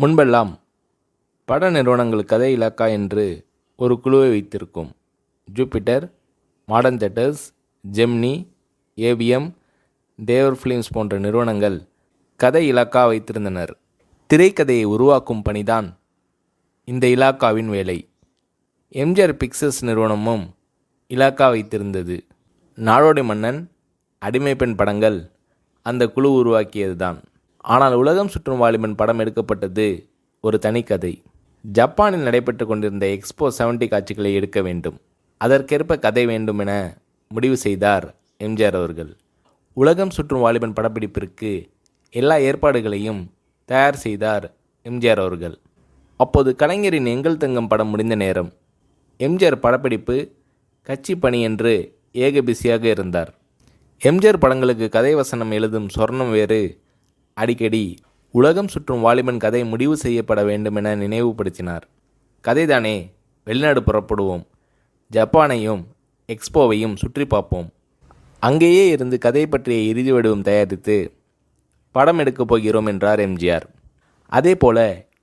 முன்பெல்லாம் பட நிறுவனங்கள் கதை இலாக்கா என்று ஒரு குழுவை வைத்திருக்கும் Jupiter Modern Theatres Gemini AVM Devar films போன்ற நிறுவனங்கள் கதை இலாக்கா வைத்திருந்தனர். திரைக்கதையை உருவாக்கும் பணிதான் இந்த இலாக்காவின் வேலை. எம்ஜிஆர் பிக்சர்ஸ் நிறுவனமும் இலாக்கா வைத்திருந்தது. நாடோடி மன்னன் அடிமை பெண் படங்கள் அந்த குழு உருவாக்கியதுதான். ஆனால் உலகம் சுற்றும் வாலிபன் படம் எடுக்கப்பட்டது ஒரு தனிக்கதை. ஜப்பானில் நடைபெற்று கொண்டிருந்த எக்ஸ்போ 70 காட்சிகளை எடுக்க வேண்டும். அதற்கேற்ப கதை வேண்டும் என முடிவு செய்தார் எம்ஜிஆர் அவர்கள். உலகம் சுற்றும் வாலிபன் படப்பிடிப்பிற்கு எல்லா ஏற்பாடுகளையும் தயார் செய்தார் எம்ஜிஆர் அவர்கள். அப்போது கலைஞரின் எங்கள் தங்கம் படம் முடிந்த நேரம் எம்ஜிஆர் படப்பிடிப்பு கட்சி பணி என்று ஏக பிஸியாக இருந்தார். எம்ஜிஆர் படங்களுக்கு கதை வசனம் எழுதும் சொர்ணம் வேறு அடிக்கடி உலகம் சுற்றும் வாலிபன் கதை முடிவு செய்யப்பட வேண்டும் என நினைவுபடுத்தினார். கதைதானே வெளிநாடு புறப்படுவோம். ஜப்பானையும் எக்ஸ்போவையும் சுற்றி பார்ப்போம். அங்கேயே இருந்து கதை பற்றிய இறுதி வடிவம் தயாரித்து படம் எடுக்கப் போகிறோம் என்றார் எம்ஜிஆர். அதே போல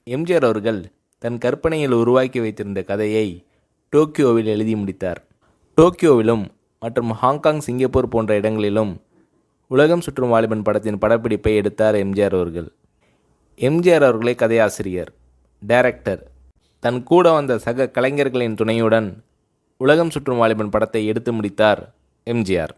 எம்ஜிஆர் அவர்கள் தன் கற்பனையில் உருவாக்கி வைத்திருந்த கதையை டோக்கியோவில் எழுதி முடித்தார். டோக்கியோவிலும் மற்றும் ஹாங்காங் சிங்கப்பூர் போன்ற இடங்களிலும் உலகம் சுற்றும் வாலிபன் படத்தின் படப்பிடிப்பை எடுத்தார் எம்ஜிஆர் அவர்கள். எம்ஜிஆர் அவர்களே கதையாசிரியர் டைரக்டர் தன் கூட வந்த சக கலைஞர்களின் துணையுடன் உலகம் சுற்றும் வாலிபன் படத்தை எடுத்து முடித்தார் எம்ஜிஆர்.